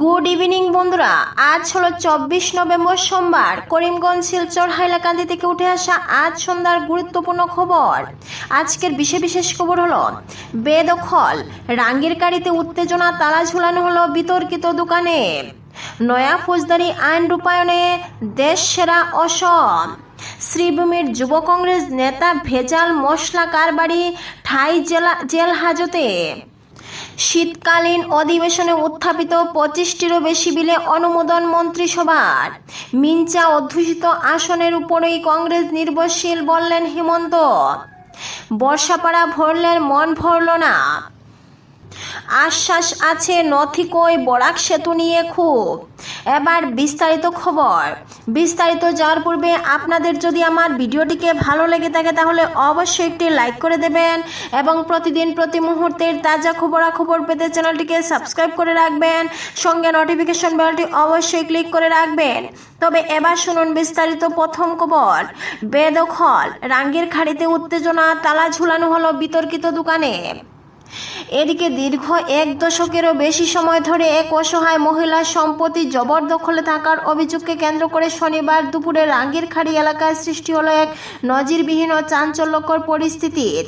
Good evening বন্ধুরা। আজ হলো চব্বিশ নভেম্বর সোমবার। করিমগঞ্জ, শিলচর, হাইলাকান্দি থেকে উঠে আসা আজ সন্ধ্যার গুরুত্বপূর্ণ খবর। আজকের বিশেষ বিশেষ খবর হলো, বেদখল। রাঙ্গির গাড়িতে উত্তেজনা, তালা ঝুলানো হলো বিতর্কিত দোকানে। নয়া ফৌজদারি আইন রূপায়ণে দেশ সেরা অসম। শ্রীভূমির যুব কংগ্রেস নেতা ভেজাল মশলা কারবারি ঠাই জেলা জেল হাজতে। শীতকালীন অধিবেশনে উত্থাপিত পঁচিশটিরও বেশি বিলে অনুমোদন মন্ত্রিসভার। মিঞ্চা অধ্যুষিত আসনের উপরেই কংগ্রেস নির্ভরশীল বললেন হেমন্ত। বর্ষাপাড়া ভরলেন মন ভরল না। আশ্বাস আছে নথিকই বরাক সেতু নিয়ে খুব। এবার বিস্তারিত খবর। বিস্তারিত যাওয়ার পূর্বে আপনাদের যদি আমার ভিডিওটিকে ভালো লেগে থাকে তাহলে অবশ্যই একটি লাইক করে দেবেন এবং প্রতিদিন প্রতি মুহূর্তের তাজা খবরাখবর পেতে চ্যানেলটিকে সাবস্ক্রাইব করে রাখবেন। সঙ্গে নোটিফিকেশন বেলটি অবশ্যই ক্লিক করে রাখবেন। তবে এবার শুনুন বিস্তারিত প্রথম খবর। বেদখল রাঙ্গির খাড়িতে উত্তেজনা, তালা ঝুলানো হলো বিতর্কিত দোকানে। এদিকে দীর্ঘ এক দশকেরও বেশি সময় ধরে এক অসহায় মহিলার সম্পত্তি জবরদখলে থাকার অভিযোগকে কেন্দ্র করে শনিবার দুপুরে রাঙ্গির খাড়ি এলাকায় সৃষ্টি হলো এক নজিরবিহীন ও চাঞ্চল্যকর পরিস্থিতির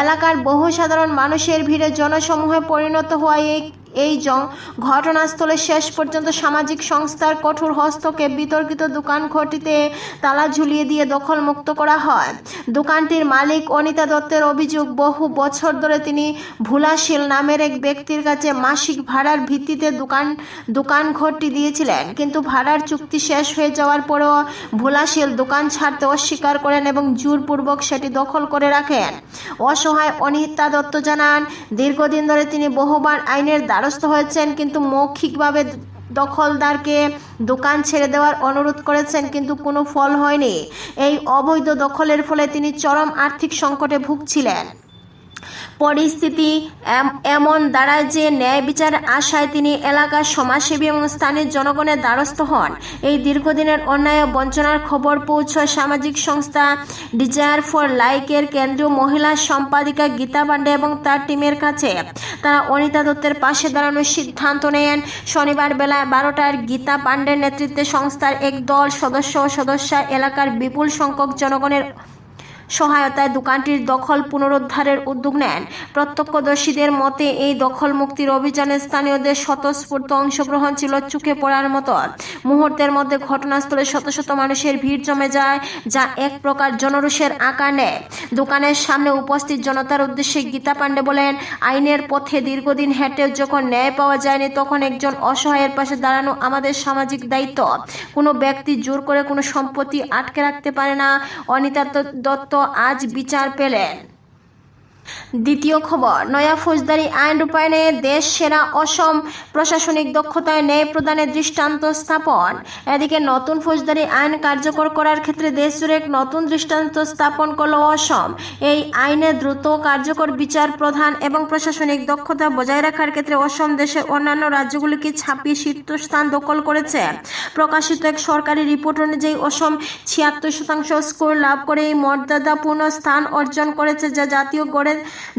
এলাকার বহু সাধারণ মানুষের ভিড়ে জনসমূহে পরিণত হওয়া এই এই জ- ঘটনাস্থলে শেষ পর্যন্ত সামাজিক সংস্থার কঠোর হস্তক্ষেপ, বিতর্কিত দোকান ঘটিতে তালা ঝুলিয়ে দিয়ে দখলমুক্ত করা হয়। দোকানটির মালিক অনিতা দত্তের অভিযোগ, বহু বছর ধরে তিনি ভুলাশীল নামের এক ব্যক্তির কাছে মাসিক ভাড়ার ভিত্তিতে দোকান দোকান ঘরটি দিয়েছিলেন। কিন্তু ভাড়ার চুক্তি শেষ হয়ে যাওয়ার পরেও ভোলাশীল দোকান ছাড়তে অস্বীকার করেন এবং জোরপূর্বক সেটি দখল করে রাখেন। অসহায় অনিতা দত্ত জানান, দীর্ঘদিন ধরে তিনি বহুবার আইনের দ্বারস্থ হয়েছেন, কিন্তু মৌখিকভাবে দখলদারকে দোকান ছেড়ে দেওয়ার অনুরোধ করেছেন, কিন্তু কোনো ফল হয়নি। এই অবৈধ দখলের ফলে তিনি চরম আর্থিক সংকটে ভুগছিলেন। পরিস্থিতি এমন দাঁড়ায় যে ন্যায় বিচার আশায় তিনি এলাকার সমাজসেবী এবং স্থানীয় জনগণের দ্বারস্থ হন। এই দীর্ঘদিনের অন্যায় বঞ্চনার খবর পৌঁছয় সামাজিক সংস্থা ডিজায়ার ফর লাইকের কেন্দ্রীয় মহিলা সম্পাদিকা গীতা পাণ্ডে এবং তার টিমের কাছে। তারা অনিতা দত্তের পাশে দাঁড়ানোর সিদ্ধান্ত নেন। শনিবার বেলা বারোটার গীতা পাণ্ডের নেতৃত্বে সংস্থার এক দল সদস্য ও সদস্যা এলাকার বিপুল সংখ্যক জনগণের সহায়তায় দোকানটির দখল পুনরুদ্ধারের উদ্যোগ নেন। প্রত্যক্ষদর্শীদের মতে, এই দখল মুক্তির অভিযানে স্থানীয়দের স্বতঃস্ফূর্ত অংশগ্রহণ ছিল চোখে পড়ার মতো। মুহূর্তের মধ্যে ঘটনাস্থলে শত শত মানুষের ভিড় জমে যায়, যা এক প্রকার জনরোষের আকার নেয়। দোকানের সামনে উপস্থিত জনতার উদ্দেশ্যে গীতা পাণ্ডে বলেন, আইনের পথে দীর্ঘদিন হেঁটে যখন ন্যায় পাওয়া যায়নি, তখন একজন অসহায়ের পাশে দাঁড়ানো আমাদের সামাজিক দায়িত্ব। কোনো ব্যক্তি জোর করে কোনো সম্পত্তি আটকে রাখতে পারে না। অনিতা দত্ত আজ বিচার পেলেন। দ্বিতীয় খবর, নয়া ফৌজদারি আইন রূপায়ণে দেশ সেরা অসম প্রশাসনিক দক্ষতায় ন্যায় প্রদানের দৃষ্টান্ত স্থাপন। এদিকে নতুন ফৌজদারি আইন কার্যকর করার ক্ষেত্রে দেশজুড়ে এক নতুন দৃষ্টান্ত স্থাপন করল অসম। এই আইনে দ্রুত কার্যকর বিচার প্রধান এবং প্রশাসনিক দক্ষতা বজায় রাখার ক্ষেত্রে অসম দেশের অন্যান্য রাজ্যগুলিকে ছাপিয়ে শীর্ষস্থান দখল করেছে। প্রকাশিত এক সরকারি রিপোর্ট অনুযায়ী অসম ছিয়াত্তর শতাংশ স্কোর লাভ করে এই মর্যাদাপূর্ণ স্থান অর্জন করেছে, যা জাতীয় গড়ের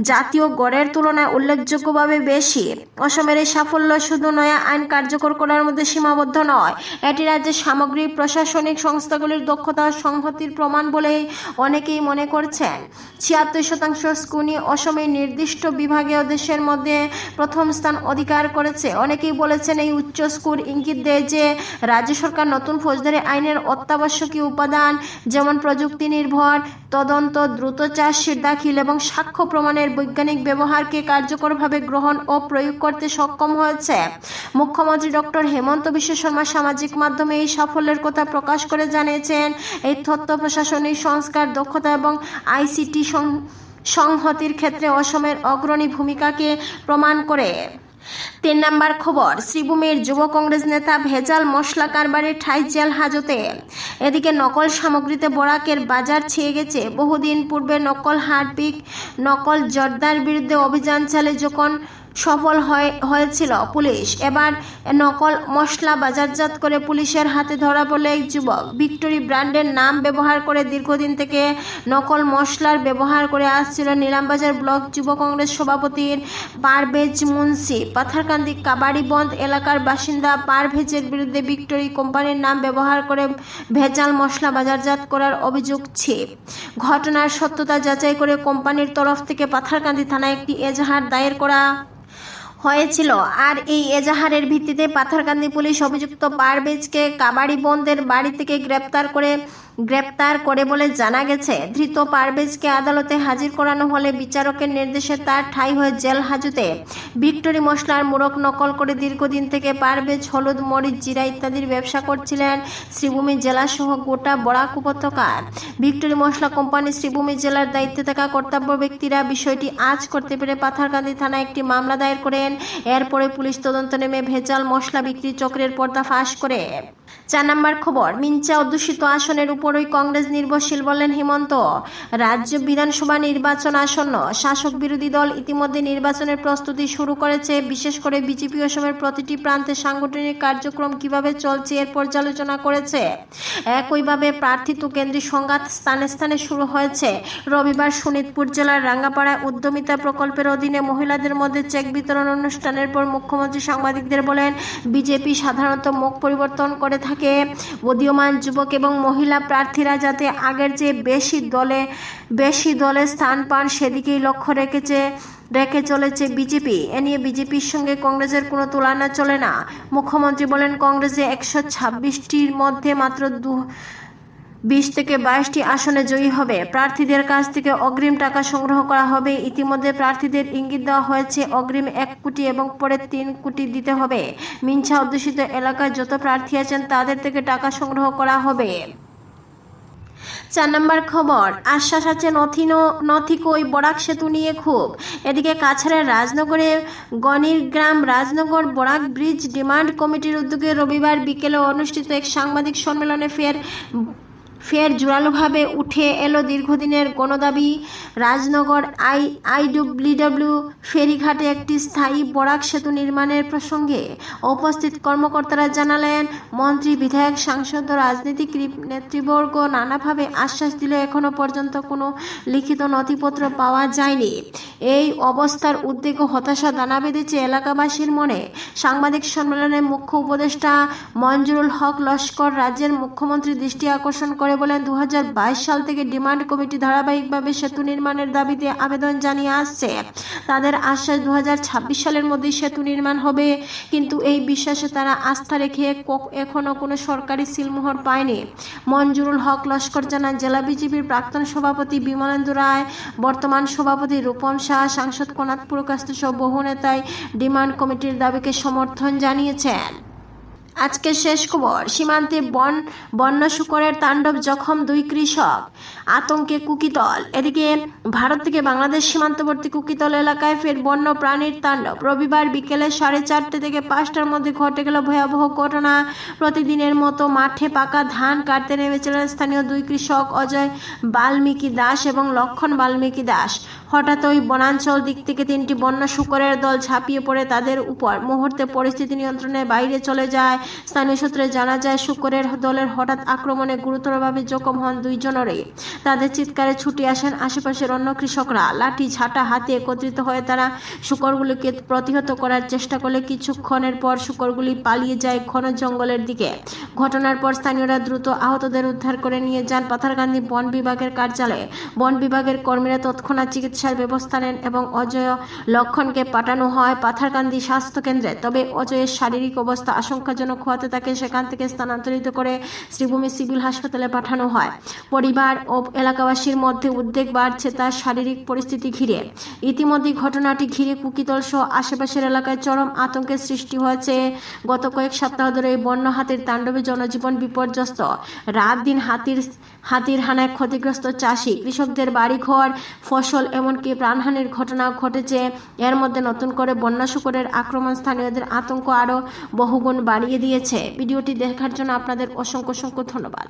জাতীয় গড়ের তুলনায় উল্লেখযোগ্যভাবে বেশি। অসমের এই সাফল্য শুধু নয়া আইন কার্যকর করার মধ্যে সীমাবদ্ধ নয়, এটি রাজ্যের সামগ্রিক প্রশাসনিক সংস্থাগুলির দক্ষতা সংহতির প্রমাণ বলেই অনেকেই মনে করছেন। ছিয়াত্তর শতাংশ স্কুনি অসমের নির্দিষ্ট বিভাগীয় দেশের মধ্যে প্রথম স্থান অধিকার করেছে। অনেকেই বলেছেন এই উচ্চ স্কোর ইঙ্গিত দেয় যে রাজ্য সরকার নতুন ফৌজদারি আইনের অত্যাবশ্যকীয় উপাদান, যেমন প্রযুক্তি নির্ভর, তদন্ত, দ্রুত চার্জশিট, দাখিল এবং সাক্ষ্য প্রমাণের বৈজ্ঞানিক ব্যবহারকে কার্যকরভাবে গ্রহণ ও প্রয়োগ করতে সক্ষম হয়েছে। মুখ্যমন্ত্রী ডক্টর হেমন্ত বিশ্ব শর্মা সামাজিক মাধ্যমে এই সাফল্যের কথা প্রকাশ করে জানিয়েছেন। এই তথ্য প্রশাসনিক সংস্কার দক্ষতা এবং আইসিটি সংহতির ক্ষেত্রে অসমের অগ্রণী ভূমিকাকে প্রমাণ করে। তিন নম্বর খবর, শ্রীভূমির যুব কংগ্রেস নেতা ভেজাল মশলা কারবারে ঠাই জেল হাজতে। এদিকে নকল সামগ্রীতে বরাকের বাজার ছেয়ে গেছে। বহুদিন পূর্বে নকল হারপিক, নকল জর্দার বিরুদ্ধে অভিযান চালে যখন সফল হয়, হয়েছিল পুলিশ। এবার নকল মশলা বাজারজাত করে পুলিশের হাতে ধরা পড়ল এক যুবক। ভিক্টোরি ব্র্যান্ডের নাম ব্যবহার করে দীর্ঘদিন থেকে নকল মশলার ব্যবহার করে আসছিল নিলামবাজার ব্লক যুব কংগ্রেস সভাপতির পারভেজ মুন্সি। পাথারকান্দি কাবাড়িবন্ধ এলাকার বাসিন্দা পারভেজের বিরুদ্ধে ভিক্টোরি কোম্পানির নাম ব্যবহার করে ভেজাল মশলা বাজারজাত করার অভিযোগ ছিপ। ঘটনার সত্যতা যাচাই করে কোম্পানির তরফ থেকে পাথারকান্দি থানায় একটি এজাহার দায়ের করা হয়েছিল। আর এই এজাহারের ভিত্তিতে পাথারকান্দি পুলিশ অভিযুক্ত পারভেজকে কাবাড়ি বন্ধের বাড়ি থেকে গ্রেপ্তার করে গ্রেপ্তার করে বলে জানা গেছে, ধৃত পারভেজকে আদালতে হাজির করানো হলে বিচারকের নির্দেশে তার ঠাঁই হয়ে জেল হাজতে ভিক্টোরি মশলার মোড়ক নকল করে দীর্ঘদিন থেকে পারভেজ, হলুদ, মরিচ, জিরা ইত্যাদির ব্যবসা করছিলেন শ্রীভূমি জেলাসহ গোটা বরাক উপত্যকায় ভিক্টোরি মশলা কোম্পানি শ্রীভূমি জেলার দায়িত্বে থাকা কর্তব্য ব্যক্তিরা বিষয়টি আজ করতে পেরে পাথারকান্দি থানায় একটি মামলা দায়ের করেন। এরপরে পুলিশ তদন্ত নেমে ভেজাল মশলা বিক্রি চক্রের পর্দা ফাঁস করে। চার নম্বর খবর মিঞ্চা অধ্যুষিত আসনের উপরই কংগ্রেস নির্ভরশীল বললেন হিমন্ত। রাজ্য বিধানসভা নির্বাচন আসন্ন, শাসক বিরোধী দল ইতিমধ্যে নির্বাচনের প্রস্তুতি শুরু করেছে। বিশেষ করে বিজেপি অসমের প্রতিটি প্রান্তে সাংগঠনিক কার্যক্রম কীভাবে চলছে এর পর্যালোচনা করেছে। একইভাবে প্রার্থিত কেন্দ্রীয় সংঘাত স্থানে স্থানে শুরু হয়েছে। রবিবার শোনিতপুর জেলার রাঙ্গাপাড়ায় উদ্যমিতা প্রকল্পের অধীনে মহিলাদের মধ্যে চেক বিতরণ অনুষ্ঠানের পর মুখ্যমন্ত্রী সাংবাদিকদের বলেন, বিজেপি সাধারণত মুখ পরিবর্তন করে থাকে। উদীয়মান যুবক এবং মহিলা প্রার্থীরা যাতে আগের চেয়ে বেশি দলে বেশি দলে স্থান পান সেদিকেই লক্ষ্য রেখেছে, রেখে চলেছে বিজেপি। এ নিয়ে বিজেপির সঙ্গে কংগ্রেসের কোনো তুলনা চলে না। মুখ্যমন্ত্রী বলেন, কংগ্রেসে একশো ছাব্বিশটির মধ্যে মাত্র দু বিশ থেকে বাইশটি আসনে জয়ী হবে। প্রার্থীদের কাছ থেকে অগ্রিম টাকা সংগ্রহ করা হবে। ইতিমধ্যে প্রার্থীদের ইঙ্গিত দেওয়া হয়েছে, অগ্রিম এক কোটি এবং পরে তিন কোটি দিতে হবে। মিনসা অধ্যুষিত এলাকায় যত প্রার্থী আছেন, তাদের থেকে টাকা সংগ্রহ করা হবে। চার নম্বর খবর, আশ্বাস আছে নথি নথিকই বরাক সেতু নিয়ে খুব এদিকে কাছাড়ের রাজনগরে গনির গ্রাম রাজনগর বরাক ব্রিজ ডিমান্ড কমিটির উদ্যোগে রবিবার বিকেলে অনুষ্ঠিত এক সাংবাদিক সম্মেলনে ফের ফের জোরালোভাবে উঠে এলো দীর্ঘদিনের গণদাবি। রাজনগর আই, আইডব্লিউডব্লিউ ফেরিঘাটে একটি স্থায়ী বরাক সেতু নির্মাণের প্রসঙ্গে উপস্থিত কর্মকর্তারা জানালেন, মন্ত্রী, বিধায়ক, সাংসদ ও রাজনৈতিক নেতৃবর্গ নানাভাবে আশ্বাস দিলে এখনও পর্যন্ত কোনো লিখিত নথিপত্র পাওয়া যায়নি। এই অবস্থার উদ্বেগ ও হতাশা দানা বেঁধেছে এলাকাবাসীর মনে। সাংবাদিক সম্মেলনে মুখ্য উপদেষ্টা মঞ্জুরুল হক লস্কর রাজ্যের মুখ্যমন্ত্রী দৃষ্টি আকর্ষণ করে বলেন দু হাজার বাইশ সাল থেকে ডিমান্ড কমিটি ধারাবাহিকভাবে সেতু নির্মাণের দাবিতে আবেদন জানিয়ে আসছে। তাদের আশ্বাস দুহাজার ছাব্বিশ সালের মধ্যে সেতু নির্মাণ হবে, কিন্তু এই বিশ্বাসে তারা আস্থা রেখে ক- এখনও কোনো সরকারি সিলমোহর পায়নি। মঞ্জুরুল হক লস্কর জানান, জেলা বিজেপির প্রাক্তন সভাপতি বিমলেন্দু রায়, বর্তমান সভাপতি রূপম শাহ সাংসদ কনাথ পুরকাস্ত সহ বহু নেতাই ডিমান্ড কমিটির দাবিকে সমর্থন জানিয়েছেন। আজকে শেষ খবর। সীমান্তে বন, বন্য শুকরের তাণ্ডব জখম দুই কৃষক। আতঙ্কে কুকিতল। এদিকে ভারত থেকে বাংলাদেশ সীমান্তবর্তী কুকিতল এলাকায় ফের বন্য প্রাণীর তাণ্ডব। রবিবার বিকেলে সাড়ে চারটে থেকে পাঁচটার মধ্যে ঘটে গেল ভয়াবহ ঘটনা। প্রতিদিনের মতো মাঠে পাকা ধান কাটতে নেমেছিলেন স্থানীয় দুই কৃষক অজয় বাল্মীকি দাস এবং লক্ষণ বাল্মীকি দাস। হঠাৎ ওই বনাঞ্চল দিক থেকে তিনটি বন্য শুকরের দল ঝাঁপিয়ে পড়ে তাদের উপর। মুহূর্তে পরিস্থিতি নিয়ন্ত্রণের বাইরে চলে যায় স্থানীয় সূত্রে জানা যায়, শুকরের দলের হঠাৎ আক্রমণে গুরুতরভাবে জখম হন দুইজনেরই। তাদের চিৎকারে ছুটে আসেন আশেপাশের অন্য কৃষকরা। লাঠি, ঝাঁটা হাতে একত্রিত হয়ে তারা শুকরগুলিকে প্রতিহত করার চেষ্টা করলে কিছুক্ষণের পর শুকরগুলি পালিয়ে যায় ঘন জঙ্গলের দিকে। ঘটনার পর স্থানীয়রা দ্রুত আহতদের উদ্ধার করে নিয়ে যান পাথারকান্দি বন বিভাগের কার্যালয়ে। বন বিভাগের কর্মীরা তৎক্ষণাৎ চিকিৎসার ব্যবস্থা নেন এবং অজয় লক্ষণকে পাঠানো হয় পাথারকান্দি স্বাস্থ্য কেন্দ্রে। তবে অজয়ের শারীরিক অবস্থা আশঙ্কাজনক হওয়াতে তাকে সেখান থেকে স্থানান্তরিত করে শ্রীভূমি সিভিল হাসপাতালে পাঠানো হয়। পরিবার ও এলাকাবাসীর মধ্যে উদ্বেগ বাড়ছে তার শারীরিক পরিস্থিতি ঘিরে। ইতিমধ্যে ঘটনাটি ঘিরে কুকিতল সহ আশেপাশের এলাকায় চরম আতঙ্কের সৃষ্টি হয়েছে। গত কয়েক সপ্তাহ ধরে এই বন্য হাতির তাণ্ডবে জনজীবন বিপর্যস্ত। রাত দিন হাতির হাতির হানায় ক্ষতিগ্রস্ত চাষি, কৃষকদের বাড়িঘর, ফসল এমনকি প্রাণহানির ঘটনা ঘটেছে। এর মধ্যে নতুন করে বন্যা শুকরের আক্রমণ, স্থানীয়দের আতঙ্ক আরও বহুগুণ বাড়িয়ে দিয়েছে। ভিডিওটি দেখার জন্য আপনাদের অসংখ্য অসংখ্য ধন্যবাদ।